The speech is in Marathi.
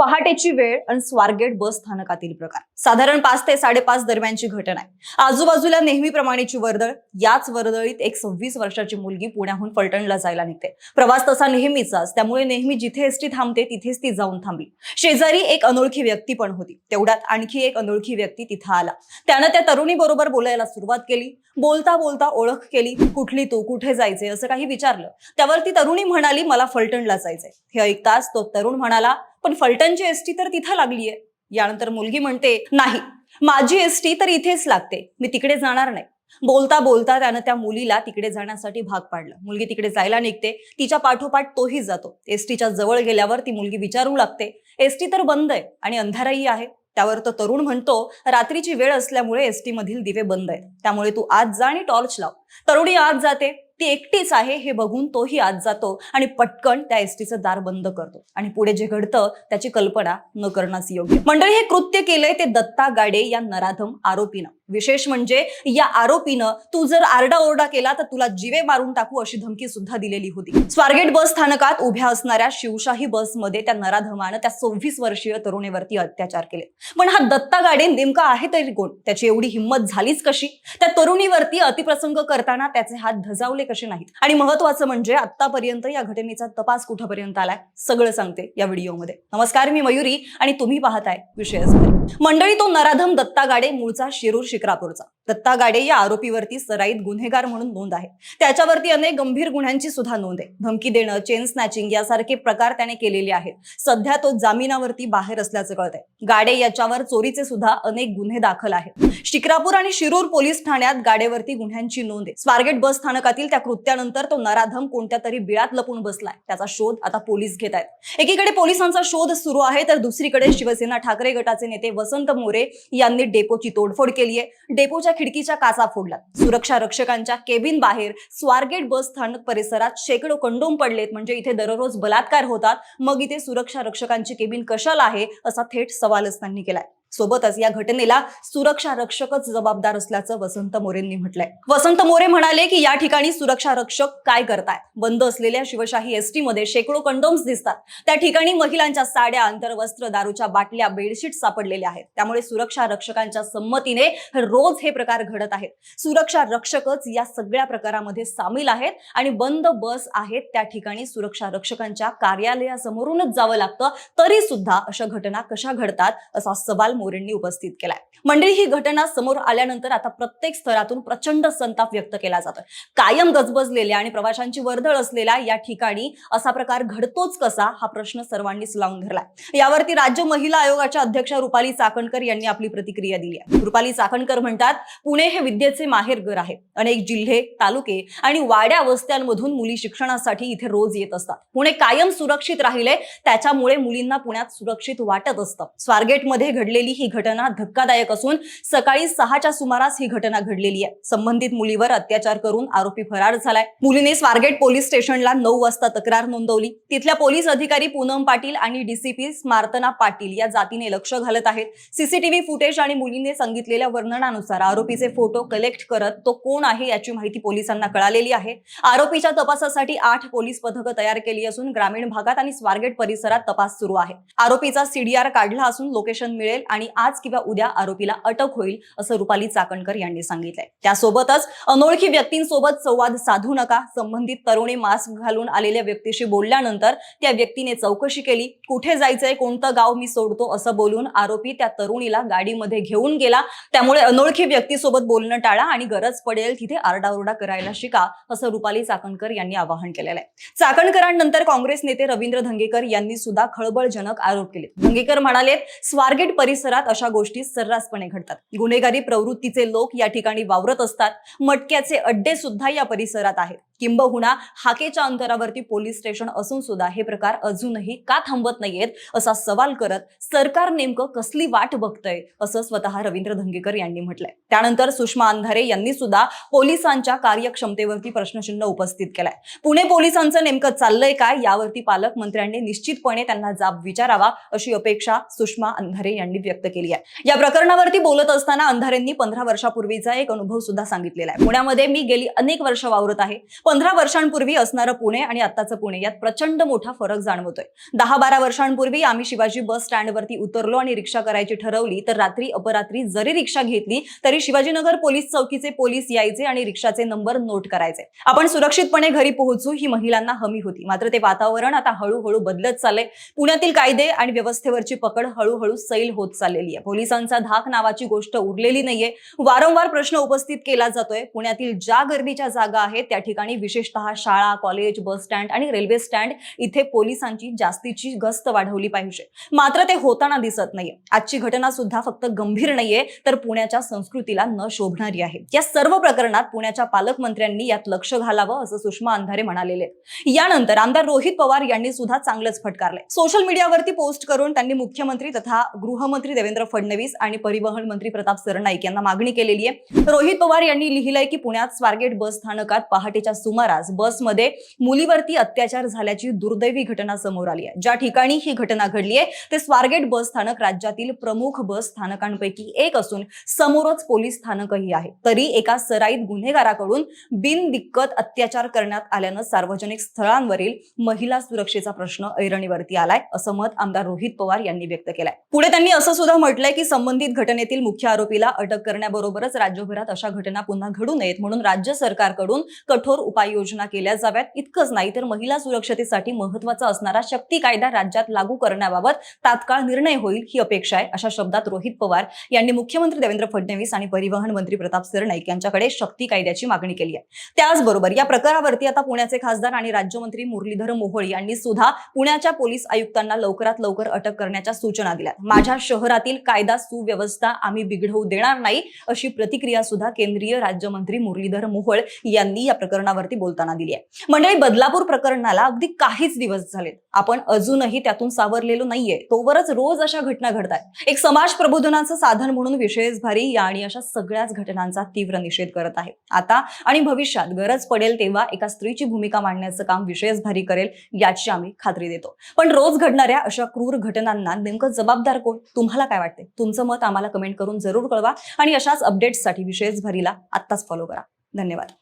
पहाटेची वेळ आणि स्वारगेट बस स्थानकातील प्रकार. साधारण पाच ते साडेपाच दरम्यानची घटना आहे. आजूबाजूला नेहमीप्रमाणेची वर्दळ. याच वर्दळीत एक सव्वीस वर्षाची मुलगी पुण्याहून फलटणला जायला निघते. प्रवास तसा नेहमीचाच. त्यामुळे नेहमी जिथे एसटी थांबते तिथेच ती जाऊन थांबली. शेजारी एक अनोळखी व्यक्ती पण होती. तेवढ्यात आणखी एक अनोळखी व्यक्ती तिथं आला. त्यानं त्या तरुणी बरोबर बोलायला सुरुवात केली. बोलता बोलता ओळख केली. कुठली तू कुठे जायचे असं काही विचारलं. त्यावर ती तरुणी म्हणाली मला फलटणला जायचंय. हे ऐकताच तो तरुण म्हणाला पण फलटणची एसटी तर तिथं लागलीये. यानंतर मुलगी म्हणते नाही माझी एसटी तर इथेच लागते. मी तिकडे जाणार नाही. बोलता बोलता त्यानं त्या मुलीला तिकडे जाण्यासाठी भाग पाडलं. मुलगी तिकडे जायला निघते. तिच्या पाठोपाठ तोही जातो. एसटीच्या जवळ गेल्यावर ती मुलगी विचारू लागते एसटी तर बंद आहे आणि अंधाराही आहे. त्यावर तो तरुण म्हणतो रात्रीची वेळ असल्यामुळे एसटी मधील दिवे बंद आहेत. त्यामुळे तू आज जा आणि टॉर्च लाव. तरुणी आज जाते. ती एकटीच आहे हे बघून तोही आज जातो आणि पटकन त्या एसटीचं दार बंद करतो. आणि पुढे जे घडतं त्याची कल्पना न करणंच योग्य. मंडळी हे कृत्य केलंय ते दत्ता गाडे या नराधम आरोपीनं. विशेष म्हणजे या आरोपीनं तू जर आरडाओरडा केला तर तुला जीवे मारून टाकू अशी धमकी सुद्धा दिलेली होती. स्वारगेट बस स्थानकात उभ्या असणाऱ्या शिवशाही बसमध्ये त्या नराधमानं त्या सव्वीस वर्षीय तरुणीवरती अत्याचार केले. पण हा दत्ता गाडे नेमका आहे तरी कोण? त्याची एवढी हिंमत झालीच कशी? त्या तरुणीवरती अतिप्रसंग करताना त्याचे हात धजावले कसे नाहीत? आणि महत्वाचं म्हणजे आतापर्यंत या घटनेचा तपास कुठपर्यंत आलाय? सगळं सांगते या व्हिडिओमध्ये. नमस्कार मी मयुरी आणि तुम्ही पाहताय विषयच मंडळी तो नराधम दत्ता गाडे मूळचा शिरूर शिक्रापूरचा दत्ता गाडे या आरोपीवरती सराईत गुन्हेगार म्हणून नोंद आहे. त्याच्यावरती अनेक गंभीर गुन्ह्यांची सुद्धा नोंद आहे. धमकी देणं चेन स्नॅचिंग यासारखे प्रकार त्याने केलेले आहेत. सध्या तो जामिनावरती बाहेर असल्याचं कळत आहे गाडे याच्यावर चोरीचे सुद्धा अनेक गुन्हे दाखल आहेत. शिक्रापूर आणि शिरूर पोलीस ठाण्यात गाडेवरती गुन्ह्यांची नोंद आहे. स्वारगेट बस स्थानकातील त्या कृत्यानंतर तो नराधम कोणत्या तरी बिळात लपून बसलाय. त्याचा शोध आता पोलीस घेत आहेत. एकीकडे पोलिसांचा शोध सुरू आहे तर दुसरीकडे शिवसेना ठाकरे गटाचे नेते वसंत मोरे यांनी डेपोची तोडफोड केली आहे डेपोच्या खिडकीच्या काचा फोडल्यात सुरक्षा रक्षकांच्या केबिन बाहेर स्वारगेट बस स्थानक परिसरात शेकडो कंडोम पडलेत. म्हणजे इथे दररोज बलात्कार होतात. मग इथे सुरक्षा रक्षकांची केबिन कशाला आहे? असा थेट सवालच त्यांनी केलाय. सोबतच या घटनेला सुरक्षा रक्षकच जबाबदार असल्याचं वसंत मोरेंनी म्हटलंय. वसंत मोरे म्हणाले की या ठिकाणी सुरक्षा रक्षक काय करताय बंद असलेल्या शिवशाही एसटी मध्ये शेकडो कंडोम्स दिसतात. त्या ठिकाणी महिलांच्या साड्या अंतर्वस्त्र दारूच्या बाटल्या बेडशीट सापडलेल्या आहेत. त्यामुळे सुरक्षा रक्षकांच्या संमतीने रोज हे प्रकार घडत आहेत. सुरक्षा रक्षकच या सगळ्या प्रकारामध्ये सामील आहेत आणि बंद बस आहेत. त्या ठिकाणी सुरक्षा रक्षकांच्या कार्यालयासमोरूनच जावं लागतं. तरी सुद्धा अशा घटना कशा घडतात असा सवाल मोरेंनी उपस्थित केलाय. मंडळी ही घटना समोर आल्यानंतर आता प्रत्येक स्तरातून प्रचंड संताप व्यक्त केला जातोय. कायम गजबजलेल्या आणि प्रवाशांची वर्दळ असलेल्या या ठिकाणी असा प्रकार घडतोच कसा हा प्रश्न सर्वांनीच लावून धरलाय. यावरती राज्य महिला आयोगाच्या अध्यक्षा रुपाली चाकणकर यांनी आपली प्रतिक्रिया दिली आहे. रुपाली चाकणकर म्हणतात पुणे हे विद्येचे माहेरघर आहे. अनेक जिल्हे तालुके आणि वाड्या वस्त्यांमधून मुली शिक्षणासाठी इथे रोज येत असतात. पुणे कायम सुरक्षित राहिले त्याच्यामुळे मुलींना पुण्यात सुरक्षित वाटत असतं. स्वारगेटमध्ये घडलेली ही घटना धक्कादायक असून सकाळी सहाच्या सुमारास ही घटना घडलेली आहे. संबंधित मुलीवर अत्याचार करून आरोपी फरार झालाय. मुलीने स्वारगेट पोलीस स्टेशनला नऊ वाजता तक्रार नोंदवली. तिथल्या पोलीस अधिकारी पूनम पाटील आणि डीसीपी स्मार्तना पाटील या जातीने लक्ष घालत आहेत. सीसीटीव्ही फुटेज आणि मुलीने सांगितलेल्या वर्णनानुसार आरोपीचे फोटो कलेक्ट करत तो कोण आहे याची माहिती पोलिसांना कळालेली आहे. आरोपीच्या तपासासाठी आठ पोलीस पथकं तयार केली असून ग्रामीण भागात आणि स्वारगेट परिसरात तपास सुरू आहे. आरोपीचा सीडीआर काढला असून लोकेशन मिळेल आणि आज किंवा उद्या आरोपीला अटक होईल असं रुपाली चाकणकर यांनी सांगितलंय. त्यासोबतच अनोळखी व्यक्तींसोबत संवाद साधू नका. संबंधित तरुणी मास्क घालून आलेल्या व्यक्तीशी बोलल्यानंतर त्या व्यक्तीने चौकशी केली. कुठे जायचंय कोणतं गाव मी सोडतो असं बोलून आरोपी त्या तरुणीला गाडीमध्ये घेऊन गेला. त्यामुळे अनोळखी व्यक्तीसोबत बोलणं टाळा आणि गरज पडेल तिथे आरडाओरडा करायला शिका असं रुपाली चाकणकर यांनी आवाहन केलेलं आहे चाकणकरांनंतर काँग्रेस नेते रवींद्र धंगेकर यांनी सुद्धा खळबळजनक आरोप केले धंगेकर म्हणाले स्वारगेट परिसर परिसरात अशा गोष्टी सर्रासपणे घडतात. गुन्हेगारी प्रवृत्तीचे लोक या ठिकाणी वावरत असतात. मटक्याचे अड्डे सुद्धा या परिसरात आहेत. किंबहुना हाकेच्या अंतरावरती पोलीस स्टेशन असून सुद्धा हे प्रकार अजूनही का थांबत नाहीयेत असा सवाल करत सरकार नेमकं कसली वाट बघतंय असं स्वतः रवींद्र धंगेकर यांनी म्हटलंय. त्यानंतर सुषमा अंधारे यांनी सुद्धा पोलिसांच्या कार्यक्षमतेवरती प्रश्नचिन्ह उपस्थित केलाय. पुणे पोलिसांचं नेमकं चाललंय काय यावरती पालकमंत्र्यांनी निश्चितपणे त्यांना जाब विचारावा अशी अपेक्षा सुषमा अंधारे यांनी व्यक्त व्यक्त केली आहे. या प्रकरणावरती बोलत असताना अंधारेंनी पंधरा वर्षापूर्वीचा एक अनुभव सुद्धा सांगितलेला आहे. पुण्यामध्ये मी गेली अनेक वर्ष वावरत आहे. पंधरा वर्षांपूर्वी असणारं पुणे आणि आत्ताचं पुणे यात प्रचंड मोठा फरक जाणवतोय. दहा बारा वर्षांपूर्वी आम्ही शिवाजी बस स्टँडवरती उतरलो आणि रिक्षा करायची ठरवली तर रात्री अपरात्री जरी रिक्षा घेतली तरी शिवाजीनगर पोलीस चौकीचे पोलीस यायचे आणि रिक्षाचे नंबर नोट करायचे. आपण सुरक्षितपणे घरी पोहोचू ही महिलांना हमी होती. मात्र ते वातावरण आता हळूहळू बदलत चाललंय. पुण्यातील कायदे आणि व्यवस्थेवरची पकड हळूहळू सैल होत चालली चाललेली आहे. पोलिसांचा धाक नावाची गोष्ट उरलेली नाहीये. वारंवार प्रश्न उपस्थित केला जातोय. पुण्यातील ज्या गर्दीच्या जागा आहेत त्या ठिकाणी विशेषतः शाळा कॉलेज बस स्टँड आणि रेल्वे स्टँड इथे पोलिसांची जास्तीची गस्त वाढवली पाहिजे. मात्र ते होताना दिसत नाहीये. आजची घटना सुद्धा फक्त गंभीर नाहीये तर पुण्याच्या संस्कृतीला न शोभणारी आहे. या सर्व प्रकरणात पुण्याच्या पालकमंत्र्यांनी यात लक्ष घालावं असं सुषमा अंधारे म्हणालेले यानंतर आमदार रोहित पवार यांनी सुद्धा चांगलंच फटकारलंय. सोशल मीडियावरती पोस्ट करून त्यांनी मुख्यमंत्री तथा गृहमंत्री देवेंद्र फडणवीस आणि परिवहन मंत्री प्रताप सरनाईक यांना मागणी केलेली आहे. रोहित पवार यांनी लिहिलंय की पुण्यात स्वारगेट बस स्थानकात पहाटेच्या सुमारास बसमध्ये मुलीवरती अत्याचार झाल्याची दुर्दैवी घटना समोर आली आहे. ज्या ठिकाणी ही घटना घडली आहे ते स्वारगेट बस स्थानक राज्यातील प्रमुख बस स्थानकांपैकी एक असून समोरच पोलीस स्थानकही आहे. तरी एका सराईत गुन्हेगाराकडून बिनदिक्कत अत्याचार करण्यात आल्यानं सार्वजनिक स्थळांवरील महिला सुरक्षेचा प्रश्न ऐरणीवरती आलाय असं मत आमदार रोहित पवार यांनी व्यक्त केलाय. पुढे त्यांनी असं सुद्धा म्हटलंय की संबंधित घटनेतील मुख्य आरोपीला अटक करण्याबरोबरच राज्यभरात अशा घटना पुन्हा घडू नयेत म्हणून राज्य सरकारकडून कठोर उपाययोजना केल्या जाव्यात. इतकंच नाही तर महिला सुरक्षतेसाठी महत्त्वाचा असणारा शक्ती कायदा राज्यात लागू करण्याबाबत तात्काळ निर्णय होईल ही अपेक्षा आहे अशा शब्दात रोहित पवार यांनी मुख्यमंत्री देवेंद्र फडणवीस आणि परिवहन मंत्री प्रताप सरनाईक यांच्याकडे शक्ती कायद्याची मागणी केली आहे. त्याचबरोबर या प्रकारावरती आता पुण्याचे खासदार आणि राज्यमंत्री मुरलीधर मोहोळ यांनी सुद्धा पुण्याच्या पोलीस आयुक्तांना लवकरात लवकर अटक करण्याच्या सूचना दिल्या माझ्या शहर शहरातील कायदा सुव्यवस्था आम्ही बिघडवू देणार नाही अशी प्रतिक्रिया सुद्धा केंद्रीय राज्यमंत्री मुरलीधर मोहोळ यांनी या प्रकरणावरती बोलताना दिली आहे. मंडळी बदलापूर प्रकरणाला अगदी काहीच दिवस झालेत. आपण अजूनही त्यातून सावरलेलो नाहीये. तोवरच रोज अशा घटना घडतात एक समाज प्रबोधनाचं साधन म्हणून विशेष भारी या आणि अशा सगळ्याच घटनांचा तीव्र निषेध करत आहे. आता आणि भविष्यात गरज पडेल तेव्हा एका स्त्रीची भूमिका मांडण्याचं काम विशेष भारी करेल याची आम्ही खात्री देतो. पण रोज घडणाऱ्या अशा क्रूर घटनांना नेमकं जबाबदार कोण? तुम्हाला तुम्हाला काय वाटते तुमचं मत आम्हाला कमेंट करून जरूर कळवा आणि अशाच अपडेट्ससाठी विशेष भरीला आत्ताच फॉलो करा. धन्यवाद.